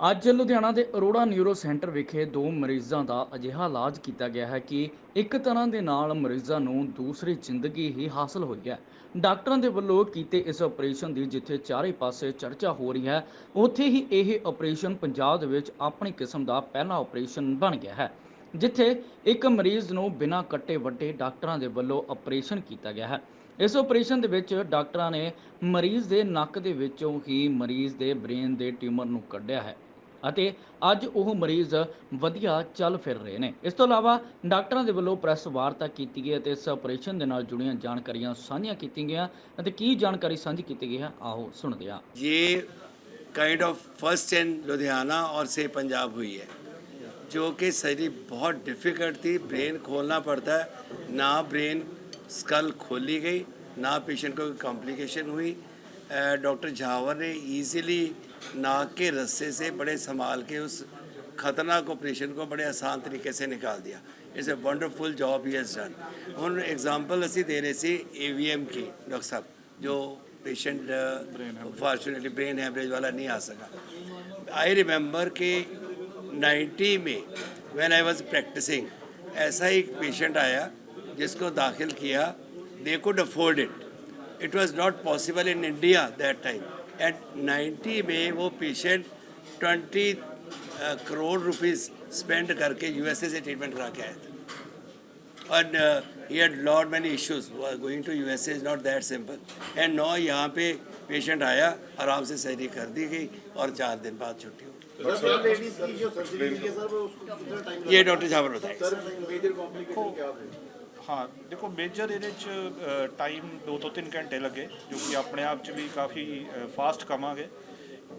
ਅੱਜ ਲੁਧਿਆਣਾ ਦੇ Arora neuro centre ਵਿਖੇ ਦੋ ਮਰੀਜ਼ਾਂ ਦਾ ਅਜਿਹਾ ਇਲਾਜ ਕੀਤਾ ਗਿਆ ਹੈ ਕਿ ਇੱਕ ਤਰ੍ਹਾਂ ਦੇ ਨਾਲ ਮਰੀਜ਼ਾਂ ਨੂੰ ਦੂਸਰੀ ਜ਼ਿੰਦਗੀ ਹੀ ਹਾਸਲ ਹੋਈ ਹੈ। ਡਾਕਟਰਾਂ ਦੇ ਵੱਲੋਂ ਕੀਤੇ ਇਸ ਆਪਰੇਸ਼ਨ ਦੀ ਜਿੱਥੇ ਚਾਰੇ ਪਾਸੇ ਚਰਚਾ ਹੋ ਰਹੀ ਹੈ, ਉੱਥੇ ਹੀ ਇਹ ਆਪਰੇਸ਼ਨ ਪੰਜਾਬ ਦੇ ਵਿੱਚ ਆਪਣੀ ਕਿਸਮ ਦਾ ਪਹਿਲਾ ਆਪਰੇਸ਼ਨ ਬਣ ਗਿਆ ਹੈ, ਜਿੱਥੇ ਇੱਕ ਮਰੀਜ਼ ਨੂੰ ਬਿਨਾਂ ਕੱਟੇ ਵੱਡੇ ਡਾਕਟਰਾਂ ਦੇ ਵੱਲੋਂ ਆਪਰੇਸ਼ਨ ਕੀਤਾ ਗਿਆ ਹੈ। ਇਸ ਆਪਰੇਸ਼ਨ ਦੇ ਵਿੱਚ ਡਾਕਟਰਾਂ ਨੇ ਮਰੀਜ਼ ਦੇ ਨੱਕ ਦੇ ਵਿੱਚੋਂ ਹੀ ਮਰੀਜ਼ ਦੇ ਬ੍ਰੇਨ ਦੇ ਟਿਊਮਰ ਨੂੰ ਕੱਢਿਆ ਹੈ। ਅਤੇ ਅੱਜ ਉਹ ਮਰੀਜ਼ ਵਧੀਆ ਚੱਲ ਫਿਰ ਰਹੇ ਨੇ ਇਸ ਤੋਂ ਇਲਾਵਾ ਡਾਕਟਰਾਂ ਦੇ ਵੱਲੋਂ ਪ੍ਰੈਸ ਵਾਰਤਾ ਕੀਤੀ ਗਈ ਅਤੇ ਇਸ ਆਪਰੇਸ਼ਨ ਦੇ ਨਾਲ ਜੁੜੀਆਂ ਜਾਣਕਾਰੀਆਂ ਸਾਂਝੀਆਂ ਕੀਤੀਆਂ ਗਈਆਂ ਅਤੇ ਕੀ ਜਾਣਕਾਰੀ ਸਾਂਝੀ ਕੀਤੀ ਗਈ ਹੈ ਆਓ ਸੁਣਦੇ ਹਾਂ ये kind of first in Ludhiana और से पंजाब हुई है जो कि सर्जरी बहुत डिफ़िकल्ट थी ब्रेन खोलना पड़ता है ना ब्रेन स्कल खोली गई ना पेशेंट को कोई कॉम्प्लिकेशन हुई डॉक्टर झावर ने इजीली नाक के रस्से से बड़े संभाल के उस खतरनाक ऑपरेशन को बड़े आसान तरीके से निकाल दिया। It's a wonderful job he has done हम एग्ज़ाम्पल असी दे रहे थे ए वी एम की डॉक्टर साहब जो पेशेंट फॉर्चुनेटली ब्रेन हैमरेज वाला नहीं आ सका। आई रिमेंबर के 90 में व्हेन आई वाज प्रैक्टिसिंग ऐसा ही पेशेंट आया जिसको दाखिल किया they could afford it it was not possible in India that time at 90 में वो पेशेंट 20 करोड़ रुपीस स्पेंड करके यूएसए से ट्रीटमेंट करा के आए थे। और he had lot many issues going to U S is not that simple and now यहाँ पे पेशेंट आया आराम से सर्जरी कर दी गई और चार दिन बाद छुट्टी हो गई। ये डॉक्टर साहब बताए। ਹਾਂ, ਦੇਖੋ ਮੇਜਰ ਇਹਦੇ ਚ ਟਾਈਮ 2 ਤੋਂ 3 ਘੰਟੇ ਲੱਗੇ, ਜੋ ਕਿ ਆਪਣੇ ਆਪ ਚ ਵੀ ਕਾਫੀ ਫਾਸਟ ਕਮਾਂਗੇ।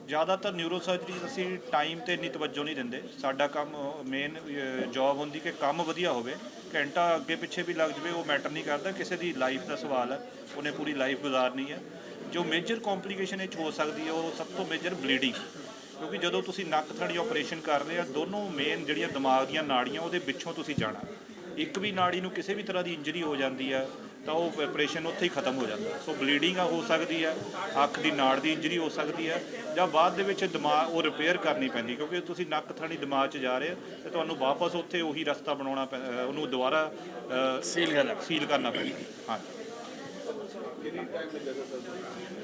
ਜ਼ਿਆਦਾਤਰ ਨਿਊਰੋ ਸਰਜਰੀ ਅਸੀਂ ਟਾਈਮ ਤੇ ਨਹੀਂ ਤਵੱਜੋ ਨਹੀਂ ਦਿੰਦੇ। ਸਾਡਾ ਕੰਮ ਮੇਨ ਜੌਬ ਹੁੰਦੀ ਕਿ ਕੰਮ ਵਧੀਆ ਹੋਵੇ। ਘੰਟਾ ਅੱਗੇ ਪਿੱਛੇ ਵੀ ਲੱਗ ਜਵੇ, ਉਹ ਮੈਟਰ ਨਹੀਂ ਕਰਦਾ। ਕਿਸੇ ਦੀ ਲਾਈਫ ਦਾ ਸਵਾਲ ਹੈ, ਉਹਨੇ ਪੂਰੀ ਲਾਈਫ ਗੁਜ਼ਾਰਨੀ ਹੈ। ਜੋ ਮੇਜਰ ਕੰਪਲਿਕੇਸ਼ਨ ਇਹ ਚ ਹੋ ਸਕਦੀ ਹੈ, ਉਹ ਸਭ ਤੋਂ ਮੇਜਰ ਬਲੀਡਿੰਗ ਕਿਉਂਕਿ ਜਦੋਂ ਤੁਸੀਂ ਨੱਕ ਥੜੀ ਆਪਰੇਸ਼ਨ ਕਰ ਰਹੇ ਆ, ਦੋਨੋਂ ਮੇਨ ਜਿਹੜੀਆਂ ਦਿਮਾਗ ਦੀਆਂ ਨਾੜੀਆਂ, ਉਹਦੇ ਵਿੱਚੋਂ ਤੁਸੀਂ ਜਾਣਾ। ਇੱਕ ਵੀ ਨਾੜੀ ਨੂੰ ਕਿਸੇ ਵੀ ਤਰ੍ਹਾਂ ਦੀ ਇੰਜਰੀ ਹੋ ਜਾਂਦੀ ਆ ਤਾਂ ਉਹ ਆਪਰੇਸ਼ਨ ਉੱਥੇ ਹੀ ਖਤਮ ਹੋ ਜਾਂਦਾ। ਸੋ ਬਲੀਡਿੰਗ ਆ ਹੋ ਸਕਦੀ ਆ ਅੱਖ ਦੀ ਨਾੜ ਦੀ ਇੰਜਰੀ ਹੋ ਸਕਦੀ ਆ ਜਾਂ ਬਾਅਦ ਦੇ ਵਿੱਚ ਦਿਮਾਗ ਉਹ ਰਿਪੇਅਰ ਕਰਨੀ ਪੈਂਦੀ ਕਿਉਂਕਿ ਤੁਸੀਂ ਨੱਕ ਥਣੀ ਦਿਮਾਗ 'ਚ ਜਾ ਰਹੇ ਆ ਤੇ ਤੁਹਾਨੂੰ ਵਾਪਸ ਉੱਥੇ ਉਹੀ ਰਸਤਾ ਬਣਾਉਣਾ ਉਹਨੂੰ ਦੁਬਾਰਾ ਸੀਲ ਕਰਨਾ ਸੀਲ ਕਰਨਾ ਪੈਂਦਾ। ਹਾਂ।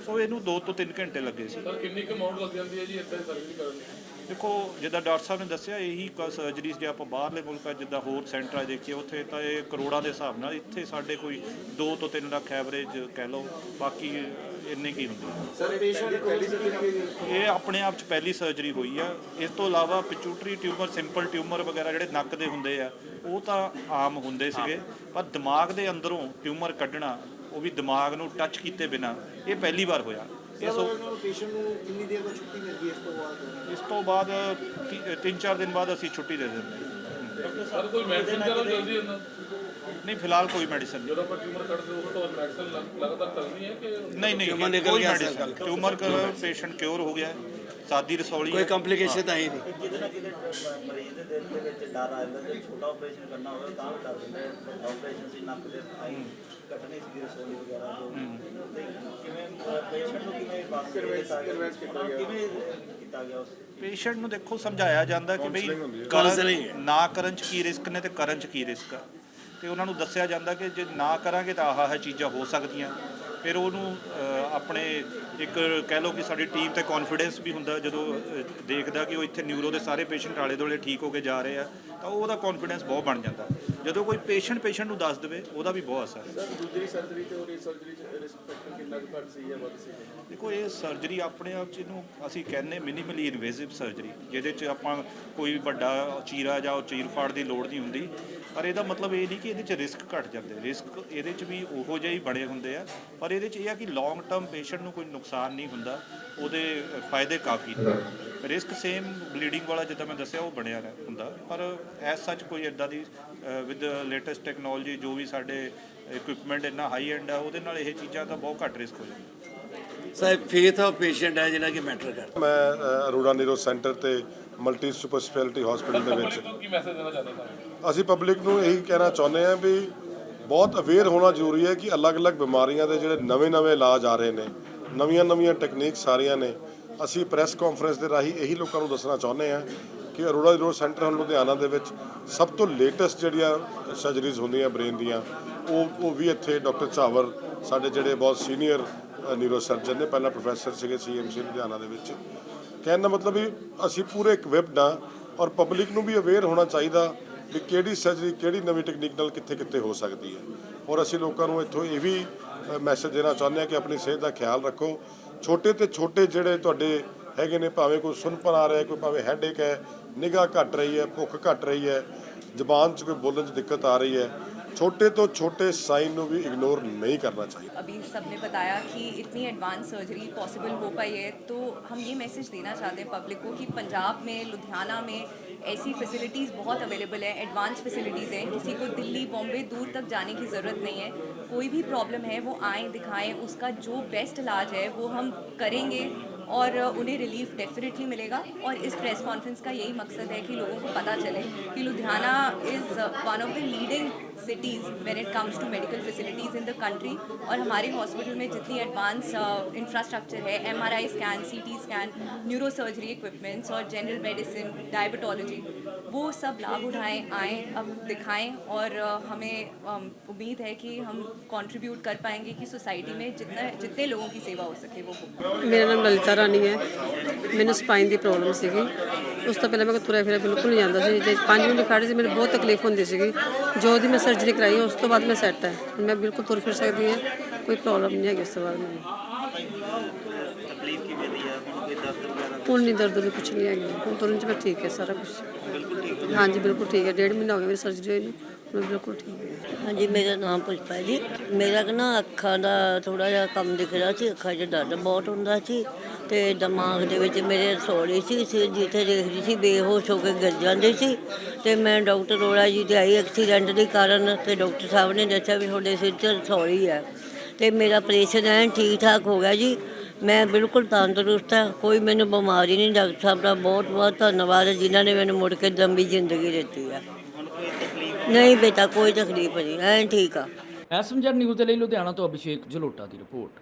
ਸੋ ਇਹਨੂੰ 2 ਤੋਂ 3 ਘੰਟੇ ਲੱਗੇ ਸੀ। ਕਿੰਨੀ ਕੁ ਅਮਾਉਂਟ ਲੱਗ ਜਾਂਦੀ ਹੈ ਜੀ ਇੱਦਾਂ ਸਰਜਰੀ ਕਰਨ ਦੀ? ਦੇਖੋ ਜਿੱਦਾਂ ਡਾਕਟਰ ਸਾਹਿਬ ਨੇ ਦੱਸਿਆ ਇਹੀ ਸਰਜਰੀਜ਼ ਜੇ ਆਪਾਂ ਬਾਹਰਲੇ ਮੁਲਕਾਂ ਜਿੱਦਾਂ ਹੋਰ ਸੈਂਟਰਾਂ ਦੇਖੀਏ ਉੱਥੇ ਤਾਂ ਇਹ ਕਰੋੜਾਂ ਦੇ ਹਿਸਾਬ ਨਾਲ ਇੱਥੇ ਸਾਡੇ ਕੋਈ 2 ਤੋਂ 3 ਲੱਖ ਐਵਰੇਜ ਕਹਿ ਲਓ ਬਾਕੀ ਇੰਨੇ ਕੀ ਹੁੰਦੇ ਸਰ ਇਹ ਆਪਣੇ ਆਪ ਚ ਪਹਿਲੀ ਸਰਜਰੀ ਹੋਈ ਆ। ਇਸ ਤੋਂ ਇਲਾਵਾ ਪਿਚੂਟਰੀ ਟਿਊਮਰ ਸਿੰਪਲ ਟਿਊਮਰ ਵਗੈਰਾ ਜਿਹੜੇ ਨੱਕ ਦੇ ਹੁੰਦੇ ਆ ਉਹ ਤਾਂ ਆਮ ਹੁੰਦੇ ਸੀਗੇ। ਪਰ ਦਿਮਾਗ ਦੇ ਅੰਦਰੋਂ ਟਿਊਮਰ ਕੱਢਣਾ ਉਹ ਵੀ ਦਿਮਾਗ ਨੂੰ ਟੱਚ ਕੀਤੇ ਬਿਨਾ ਇਹ ਪਹਿਲੀ ਵਾਰ ਹੋਇਆ। ਇਸ ਪੇਸ਼ੈਂਟ ਤੋਂ ਬਾਅਦ? ਇਸ ਤੋਂ ਦਿਨ ਬਾਅਦ ਅਸੀਂ ਛੁੱਟੀ ਦੇ ਦਿੰਦੇ ਨਹੀਂ ਫਿਲਹਾਲ ਕੋਈ ਮੈਡੀਸਨ ਨਹੀਂ। ਨਹੀਂ ਕੋਈ ਮੈਡੀਸਨ ਟਿਊਮਰ ਦਾ ਪੇਸ਼ੈਂਟ ਕਿਉਰ ਹੋ ਗਿਆ ਸਾਦੀ ਰਸੌਲੀ ਕੋਈ ਕੰਪਲਿਕੇਸ਼ਨ ਤਾਂ ਹੈ ਨਹੀਂ। ਕਿਤੇ ਨਾ ਕਿਤੇ ਮਰੀਜ਼ ਦੇ ਦਿਲ ਦੇ ਵਿੱਚ ਡਰ ਆ ਜਾਂਦਾ ਜੇ ਛੋਟਾ ਆਪਰੇਸ਼ਨ ਕਰਨਾ ਹੋਵੇ ਤਾਂ ਵੀ ਡਰ ਦਿੰਦੇ ਆਪਰੇਸ਼ਨ ਸੀ ਨੱਕ ਦੇ ਆਈ ਕੱਟਣੀ ਸੀ ਰਸੌਲੀ ਵਗੈਰਾ ਜੋ ਪੇਸ਼ੈਂਟ ਨੂੰ ਕਿਵੇਂ ਬਾਸ ਕਿਵੇਂ ਕੀਤਾ ਗਿਆ ਉਸ? ਪੇਸ਼ੈਂਟ ਨੂੰ ਦੇਖੋ ਸਮਝਾਇਆ ਜਾਂਦਾ ਕਿ ਬਈ ਨਾ ਕਰਨ ਚ ਕੀ ਰਿਸਕ ਨੇ ਤੇ ਕਰਨ ਚ ਕੀ ਰਿਸਕ ਆ। ਤੇ ਉਹਨਾਂ ਨੂੰ ਦੱਸਿਆ ਜਾਂਦਾ ਕਿ ਜੇ ਨਾ ਕਰਾਂਗੇ ਤਾਂ ਆਹ ਆਹ ਚੀਜ਼ਾਂ ਹੋ ਸਕਦੀਆਂ। ਫਿਰ ਉਹਨੂੰ ਆਪਣੇ ਇੱਕ ਕਹਿ ਲਓ ਕਿ ਸਾਡੀ ਟੀਮ ਤੇ ਕੌਨਫੀਡੈਂਸ ਵੀ ਹੁੰਦਾ ਜਦੋਂ ਦੇਖਦਾ ਕਿ ਉਹ ਇੱਥੇ ਨਿਊਰੋ ਦੇ ਸਾਰੇ ਪੇਸ਼ੈਂਟ ਆਲੇ ਦੁਆਲੇ ਠੀਕ ਹੋ ਕੇ ਜਾ ਰਹੇ ਆ ਤਾਂ ਉਹਦਾ ਕੌਨਫੀਡੈਂਸ ਬਹੁਤ ਬਣ ਜਾਂਦਾ। ਜਦੋਂ ਕੋਈ ਪੇਸ਼ੈਂਟ ਪੇਸ਼ੈਂਟ ਨੂੰ ਦੱਸ ਦੇਵੇ ਉਹਦਾ ਵੀ ਬਹੁਤ ਅਸਰ ਹੈ। ਸਰ ਦੂਜੀ ਸਰਜਰੀ ਤੇ ਹੋਰ ਸਰਜਰੀ ਚ ਰਿਸਕ ਫੈਕਟਰ ਕਿੰਨਾ ਕੁ ਘੱਟ ਸੀ ਜਾਂ ਵੱਧ ਸੀ? ਦੇਖੋ ਇਹ ਸਰਜਰੀ ਆਪਣੇ ਆਪ ਚ ਇਹਨੂੰ ਅਸੀਂ ਕਹਿੰਦੇ ਮਿਨੀਮਲੀ ਇਨਵੇਸਿਵ ਸਰਜਰੀ ਜਿਹਦੇ ਚ ਆਪਾਂ ਕੋਈ ਵੱਡਾ ਚੀਰਾ ਜਾਂ ਚੀਰ ਫਾੜ ਦੀ ਲੋੜ ਨਹੀਂ ਹੁੰਦੀ। ਪਰ ਇਹਦਾ ਮਤਲਬ ਇਹ ਨਹੀਂ ਕਿ ਇਹਦੇ ਚ ਰਿਸਕ ਘਟ ਜਾਂਦੇ। ਰਿਸਕ ਇਹਦੇ ਚ ਵੀ ਉਹੋ ਜਿਹੇ ਹੀ ਬਣੇ ਹੁੰਦੇ ਆ। ਪਰ ਇਹਦੇ ਚ ਇਹ ਆ ਕਿ ਲੌਂਗ ਟਰਮ ਆਮ ਪੇਸ਼ੈਂਟ ਨੂੰ ਕੋਈ ਨੁਕਸਾਨ ਨਹੀਂ ਹੁੰਦਾ ਉਹਦੇ ਫਾਇਦੇ ਕਾਫੀ ਨੇ। ਰਿਸਕ ਸੇਮ ਬਲੀਡਿੰਗ ਵਾਲਾ ਜਿੱਦਾਂ ਮੈਂ ਦੱਸਿਆ ਉਹ ਬਣਿਆ ਰਹਿ ਹੁੰਦਾ। ਪਰ ਐਸ ਸੱਚ ਕੋਈ ਇਦਾਂ ਦੀ ਵਿਦ ਲੇਟੈਸਟ ਟੈਕਨੋਲੋਜੀ ਜੋ ਵੀ ਸਾਡੇ ਇਕਵਿਪਮੈਂਟ ਇੰਨਾ ਹਾਈ ਐਂਡ ਆ ਉਹਦੇ ਨਾਲ ਇਹ ਚੀਜ਼ਾਂ ਦਾ ਬਹੁਤ ਘੱਟ ਰਿਸਕ ਹੋ ਜਾਂਦਾ। ਸਾਹਿਬ ਫੇਥ ਆਫ ਪੇਸ਼ੈਂਟ ਹੈ ਜਿਹੜਾ ਕਿ ਮੈਟਰ ਕਰਦਾ ਮੈਂ ਅਰੋੜਾ ਨਿਊਰੋ ਸੈਂਟਰ ਤੇ ਮਲਟੀ ਸੁਪਰ ਸਪੈਸ਼ਲਿਟੀ ਹਸਪੀਟਲ ਦੇ ਵਿੱਚ ਅਸੀਂ ਪਬਲਿਕ ਨੂੰ ਇਹੀ ਕਹਿਣਾ ਚਾਹੁੰਦੇ ਆ ਵੀ ਬਹੁਤ ਅਵੇਅਰ ਹੋਣਾ ਜ਼ਰੂਰੀ ਹੈ ਕਿ ਅਲੱਗ-ਅਲੱਗ ਬਿਮਾਰੀਆਂ ਦੇ ਜਿਹੜੇ ਨਵੇਂ-ਨਵੇਂ ਇਲਾਜ ਆ ਰਹੇ ਨੇ, ਨਵੀਆਂ-ਨਵੀਆਂ ਟੈਕਨੀਕ ਸਾਰੀਆਂ ਨੇ। ਅਸੀਂ ਪ੍ਰੈਸ ਕਾਨਫਰੰਸ ਦੇ ਰਾਹੀਂ ਇਹੀ ਲੋਕਾਂ ਨੂੰ ਦੱਸਣਾ ਚਾਹੁੰਦੇ ਹਾਂ ਕਿ ਅਰੋੜਾ ਨਿਊਰੋ ਸੈਂਟਰ ਹੁਣ ਲੁਧਿਆਣਾ ਦੇ ਵਿੱਚ ਸਭ ਤੋਂ ਲੇਟੈਸਟ ਜਿਹੜੀਆਂ ਸਰਜਰੀਜ਼ ਹੁੰਦੀਆਂ ਬ੍ਰੇਨ ਦੀਆਂ, ਉਹ ਉਹ ਵੀ ਇੱਥੇ ਡਾਕਟਰ ਝਾਵਰ, ਸਾਡੇ ਜਿਹੜੇ ਬਹੁਤ ਸੀਨੀਅਰ ਨਿਊਰੋ ਸਰਜਨ ਨੇ, ਪਹਿਲਾਂ ਪ੍ਰੋਫੈਸਰ ਸੀਗੇ ਸੀਐਮਸੀ ਲੁਧਿਆਣਾ ਦੇ ਵਿੱਚ। ਕਹਿਣ ਦਾ ਮਤਲਬ ਵੀ ਅਸੀਂ ਪੂਰੇ ਇਕਵਿਪਡ ਹਾਂ ਔਰ ਪਬਲਿਕ ਨੂੰ ਵੀ ਅਵੇਅਰ ਹੋਣਾ ਚਾਹੀਦਾ ਵੀ ਕਿਹੜੀ ਸਰਜਰੀ ਕਿਹੜੀ ਨਵੀਂ ਟੈਕਨੀਕ ਨਾਲ ਕਿੱਥੇ ਕਿੱਥੇ ਹੋ ਸਕਦੀ ਹੈ ਔਰ ਅਸੀਂ ਲੋਕਾਂ ਨੂੰ ਇੱਥੋਂ ਇਹ ਵੀ ਮੈਸੇਜ ਦੇਣਾ ਚਾਹੁੰਦੇ ਹਾਂ ਕਿ ਆਪਣੀ ਸਿਹਤ ਦਾ ਖਿਆਲ ਰੱਖੋ ਛੋਟੇ ਤੇ ਛੋਟੇ ਜਿਹੜੇ ਤੁਹਾਡੇ ਹੈਗੇ ਨੇ ਭਾਵੇਂ ਕੋਈ ਸੁੰਨਪਨ ਆ ਰਿਹਾ ਕੋਈ ਭਾਵੇਂ ਹੈਡੇਕ ਹੈ ਨਿਗਾਹ ਘਟ ਰਹੀ ਹੈ ਭੁੱਖ ਘਟ ਰਹੀ ਹੈ ਜ਼ਬਾਨ 'ਚ ਕੋਈ ਬੋਲਣ 'ਚ ਦਿੱਕਤ ਆ ਰਹੀ ਹੈ ਛੋਟੇ ਤੋਂ ਛੋਟੇ ਸਾਈਨ ਨੂੰ ਵੀ ਇਗਨੋਰ ਨਹੀਂ ਕਰਨਾ ਚਾਹੀਦਾ अभी सबने बताया कि इतनी एडवांस सर्जरी पॉसिबल हो पाई है तो हम ये मैसेज देना चाहते हैं पब्लिक को कि पंजाब में लुधियाना में ऐसी फैसिलिटीज़ बहुत अवेलेबल है एडवांस फैसिलिटीज़ हैं, किसी को दिल्ली, बॉम्बे दूर तक जाने की ज़रूरत नहीं है। कोई भी प्रॉब्लम है, वो आएँ, दिखाएँ, उसका जो बेस्ट इलाज है, वो हम करेंगे और उन्हें रिलीफ डेफिनेटली मिलेगा। और इस प्रेस कॉन्फ्रेंस का यही मकसद है कि लोगों को पता चले कि Ludhiana is one of the leading cities when it comes to medical facilities in the country और हमारे hospital में जितनी advanced uh, infrastructure है MRI scan, CT scan, neurosurgery equipments और general medicine, diabetology वो सब लाभ उठाएं आएँ अब दिखाएं और uh, हमें um, उम्मीद है कि हम कंट्रीब्यूट कर पाएंगे कि सोसाइटी में जितना जितने लोगों की सेवा हो सके वो हो मेरा नाम ललिता रानी है मैंने स्पाइन की प्रॉब्लम ਸੀਗੀ ਉਸ ਤੋਂ ਪਹਿਲਾਂ ਮੈਂ ਤੁਰਿਆ ਫਿਰਿਆ ਬਿਲਕੁਲ ਨਹੀਂ ਜਾਂਦਾ ਸੀ। ਜੇ 5 ਮਿੰਟ ਖੜ੍ਹੀ ਸੀ, ਮੈਨੂੰ ਬਹੁਤ ਤਕਲੀਫ ਹੁੰਦੀ ਸੀਗੀ। ਜੋ ਦੀ ਮੈਂ ਸਰਜਰੀ ਕਰਾਈ, ਉਸ ਤੋਂ ਬਾਅਦ ਮੈਂ ਸੈੱਟ ਹੈ। ਮੈਂ ਬਿਲਕੁਲ ਤੁਰ ਫਿਰ ਸਕਦੀ ਹਾਂ, ਕੋਈ ਪ੍ਰੋਬਲਮ ਨਹੀਂ ਹੈਗੀ ਉਸ ਤੋਂ ਬਾਅਦ ਮੈਨੂੰ ਤਕਲੀਫ ਕਿਵੇਂ ਦੀ ਹੈ ਹੁਣ ਕੋਈ ਦਰਦ ਵਗੈਰਾ ਹੁਣ ਨਹੀਂ ਦਰਦ ਨਹੀਂ ਕੁਝ ਨਹੀਂ ਹੈਗੀ। ਹੁਣ ਤੁਰਨ ਚ ਮੈਂ ਠੀਕ ਹੈ ਸਾਰਾ ਕੁਝ ਹਾਂਜੀ, ਬਿਲਕੁਲ ਠੀਕ ਹੈ। ਡੇਢ ਮਹੀਨਾ ਹੋ ਗਿਆ ਮੇਰੀ ਸਰਜਰੀ ਹੋਈ ਨੂੰ। ਹੁਣ ਬਿਲਕੁਲ ਠੀਕ ਹਾਂ। ਹਾਂਜੀ, ਮੇਰਾ ਨਾਮ ਪੁਸ਼ਪਾ ਜੀ। ਮੇਰਾ ਨਾ ਅੱਖਾਂ ਦਾ ਥੋੜਾ ਜਿਹਾ ਕੰਮ ਦਿਖ ਰਿਹਾ ਸੀ। ਅੱਖਾਂ 'ਚ ਦਰਦ ਬਹੁਤ ਹੁੰਦਾ ਸੀ ਤੇ ਦਿਮਾਗ ਦੇ ਵਿੱਚ ਮੇਰੇ ਸੋੜੀ ਸੀ। ਸਿਰ ਜਿੱਥੇ ਦੇਖਦੀ ਸੀ ਬੇਹੋਸ਼ ਹੋ ਕੇ ਗਿਰ ਜਾਂਦੇ ਸੀ। ਤੇ ਮੈਂ ਡਾਕਟਰ ਰੋੜਾ ਜੀ ਦੇ ਆਈ ਐਕਸੀਡੈਂਟ ਦੇ ਕਾਰਨ ਤੇ ਡਾਕਟਰ ਸਾਹਿਬ ਨੇ ਦੱਸਿਆ ਵੀ ਤੁਹਾਡੇ ਸਿਰ 'ਚ ਸੋੜੀ ਹੈ। ਤੇ ਮੇਰਾ ਆਪਰੇਸ਼ਨ ਐਨ ਠੀਕ ਠਾਕ ਹੋ ਗਿਆ ਜੀ। ਮੈਂ ਬਿਲਕੁਲ ਤੰਦਰੁਸਤ ਹਾਂ, ਕੋਈ ਮੈਨੂੰ ਬਿਮਾਰੀ ਨਹੀਂ, ਡਾਕਟਰ ਸਾਹਿਬ ਦਾ ਬਹੁਤ ਬਹੁਤ ਧੰਨਵਾਦ ਹੈ, ਜਿਨ੍ਹਾਂ ਨੇ ਮੈਨੂੰ ਮੁੜ ਕੇ ਲੰਬੀ ਜ਼ਿੰਦਗੀ ਦਿੱਤੀ ਹੈ। ਨਹੀਂ ਬੇਟਾ, ਕੋਈ ਤਕਲੀਫ ਨਹੀਂ ਐਨ ਠੀਕ ਆ। ਐਸਐਮਜੈਡ ਨਿਊਜ਼ ਦੇ ਲਈ ਲੁਧਿਆਣਾ ਤੋਂ ਅਭਿਸ਼ੇਕ ਜਲੋਟਾ ਦੀ ਰਿਪੋਰਟ।